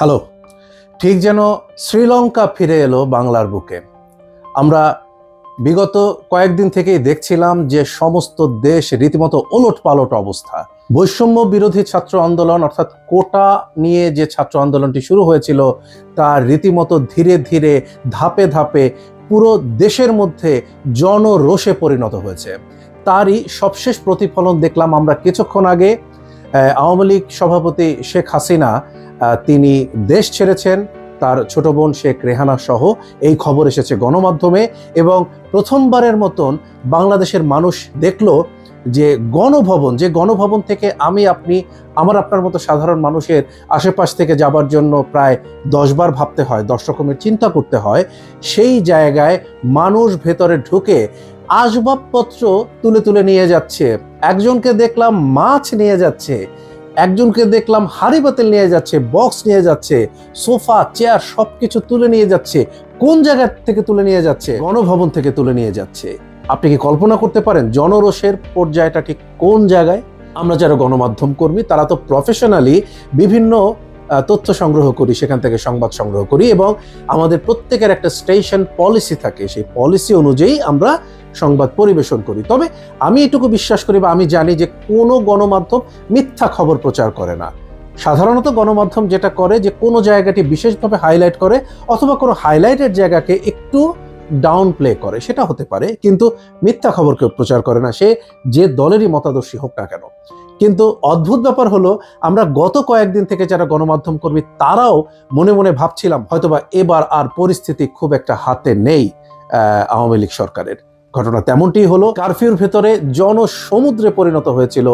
Hello, ঠিক যেন শ্রীলঙ্কা ফিরে এলো বাংলার বুকে। আমরা বিগত কয়েকদিন থেকেই দেখছিলাম যে সমস্ত দেশ রীতিমতো ওলট পালট অবস্থা। বৈষম্য বিরোধী ছাত্র আন্দোলন অর্থাৎ কোটা নিয়ে যে ছাত্র আন্দোলনটি শুরু হয়েছিল, তা রীতিমতো ধীরে ধীরে ধাপে ধাপে পুরো দেশের মধ্যে জনরোষে পরিণত হয়েছে। তারই সবশেষ প্রতিফলন দেখলাম আমরা কিছুক্ষণ আগে আওয়ামী লীগ সভাপতি শেখ হাসিনা তিনি দেশ ছেড়েছেন। তার ছোট বোন শেখ রেহানা সহ এই খবর এসেছে গণমাধ্যমে এবং প্রথমবারের মতন বাংলাদেশের মানুষ দেখল যে গণভবন যে গণভবন থেকে আমি, আপনি, আমার, আপনার মতো সাধারণ মানুষের আশেপাশ থেকে যাবার জন্য প্রায় দশবার ভাবতে হয় দশ রকমের চিন্তা করতে হয়। সেই জায়গায় মানুষ ভেতরে ঢুকে আসবাবপত্র তুলে তুলে নিয়ে যাচ্ছে। একজনকে দেখলাম মাছ নিয়ে যাচ্ছে। একজনকে দেখলাম হাড়ি বাতিল নিয়ে যাচ্ছে বক্স নিয়ে যাচ্ছে, সোফা চেয়ার সব কিছু তুলে নিয়ে যাচ্ছে, কোন জায়গা থেকে তুলে নিয়ে যাচ্ছে, গণভবন থেকে তুলে নিয়ে যাচ্ছে। আপনি কি কল্পনা করতে পারেন জনরোষের পর্যায়টা ঠিক কোন জায়গায়? আমরা যারা গণমাধ্যম কর্মী, তারা তো প্রফেশনালি বিভিন্ন তথ্য সংগ্রহ করি, সেখান থেকে সংবাদ সংগ্রহ করি এবং আমাদের প্রত্যেকের একটা স্টেশন পলিসি থাকে। সেই পলিসি অনুযায়ী আমরা সংবাদ পরিবেশন করি। তবে আমি এটুকু বিশ্বাস করি বা আমি জানি যে কোনো গণমাধ্যম মিথ্যা খবর প্রচার করে না। সাধারণত গণমাধ্যম যেটা করে যে কোনো জায়গাটি বিশেষভাবে হাইলাইট করে অথবা কোনো হাইলাইটের জায়গাকে একটু ডাউন প্লে করে, সেটা হতে পারে। কিন্তু মিথ্যা খবর কেউ প্রচার করে না। সে যে দলেরই মতাদর্শী হোক না কেন। কিন্তু অদ্ভুত ব্যাপার হলো, আমরা গত কয়েকদিন থেকে যারা গণমাধ্যম কর্মী, তারাও মনে মনে ভাবছিলাম, হয়তোবা এবার আর পরিস্থিতি খুব একটা হাতে নেই আওয়ামী লীগ সরকারের। ঘটনা তেমনটি হলো, কারফিউর ভেতরে জনসমুদ্রে পরিণত হয়েছিল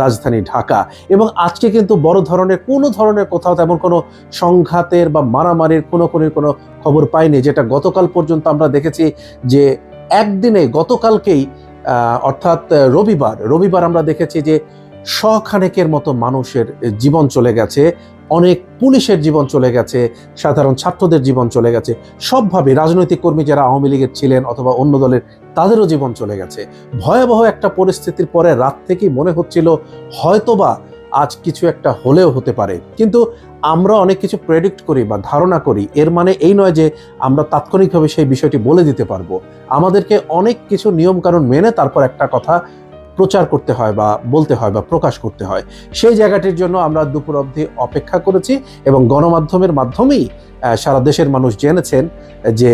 রাজধানী ঢাকা। এবং আজকে কিন্তু বড় ধরনের, কোনো ধরনের কোথাও তেমন কোনো সংঘাতের বা মারামারির, কোনো কোনো কোনো খবর পাইনি, যেটা গতকাল পর্যন্ত আমরা দেখেছি যে একদিনে গতকালকেই অর্থাৎ রবিবার রবিবার আমরা দেখেছি যে শখানেকের মতো মানুষের জীবন চলে গেছে, অনেক পুলিশের জীবন চলে গেছে, সাধারণ ছাত্রদের জীবন চলে গেছে, সবভাবে রাজনৈতিক কর্মী যারা আওয়ামী লীগের ছিলেন অথবা অন্য দলের, তাদেরও জীবন চলে গেছে। ভয়াবহ একটা পরিস্থিতির পরে রাত থেকেই মনে হচ্ছিল হয়তোবা আজ কিছু একটা হলেও হতে পারে। কিন্তু আমরা অনেক কিছু প্রেডিক্ট করি বা ধারণা করি, এর মানে এই নয় যে আমরা তাৎক্ষণিকভাবে সেই বিষয়টি বলে দিতে পারব। আমাদেরকে অনেক কিছু নিয়মকানুন মেনে তারপর একটা কথা প্রচার করতে হয় বা বলতে হয় বা প্রকাশ করতে হয়। সেই জায়গাটির জন্য আমরা দুপুর অবধি অপেক্ষা করেছি এবং গণমাধ্যমের মাধ্যমেই সারা দেশের মানুষ জেনেছেন যে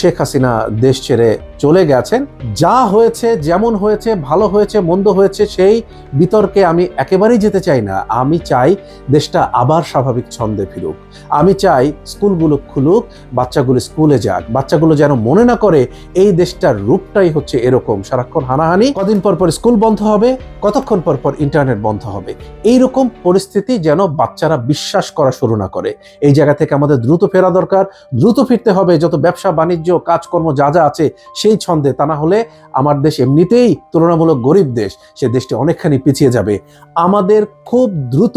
শেখ হাসিনা দেশ ছেড়ে চলে গেছেন। যা হয়েছে, যেমন হয়েছে, ভালো হয়েছে, মন্দ হয়েছে, সেই বিতর্কে আমি একেবারেই যেতে চাই না। আমি চাই দেশটা আবার স্বাভাবিক ছন্দে ফিরুক। আমি চাই স্কুলগুলো খুলুক, বাচ্চাগুলো স্কুলে যাক। বাচ্চাগুলো যেন মনে না করে এই দেশটার রূপটাই হচ্ছে এরকম। সারাক্ষণ হানাহানি। কদিন পর পর স্কুল বন্ধ হবে, কতক্ষণ পর পর ইন্টারনেট বন্ধ হবে? এই রকম পরিস্থিতি যেন বাচ্চারা বিশ্বাস করা শুরু না করে। এই জায়গা থেকে আমাদের দ্রুত ফেরা দরকার। দ্রুত ফিরতে হবে। যত ব্যবসা, বাণিজ্য, কাজকর্ম যা যা আছে সেই ছন্দে তা না হলে আমার দেশ এমনিতেই তুলনামূলক গরিব দেশ। সে দেশটি অনেকখানি পিছিয়ে যাবে। আমাদের খুব দ্রুত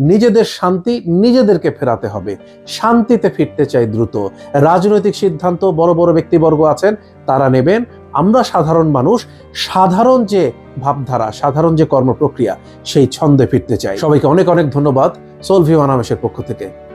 নিজেদের শান্তি নিজেদেরকে ফেরাতে হবে। শান্তিতে ফিরতে চাই দ্রুত। রাজনৈতিক সিদ্ধান্ত বড় বড় ব্যক্তিবর্গ আছেন, তারা নেবেন। আমরা সাধারণ মানুষ, সাধারণ যে ভাবধারা, সাধারণ যে কর্মপ্রক্রিয়া, সেই ছন্দে ফিরতে চাই। সবাইকে অনেক অনেক ধন্যবাদ। সোলভিও আনামেশের পক্ষ থেকে।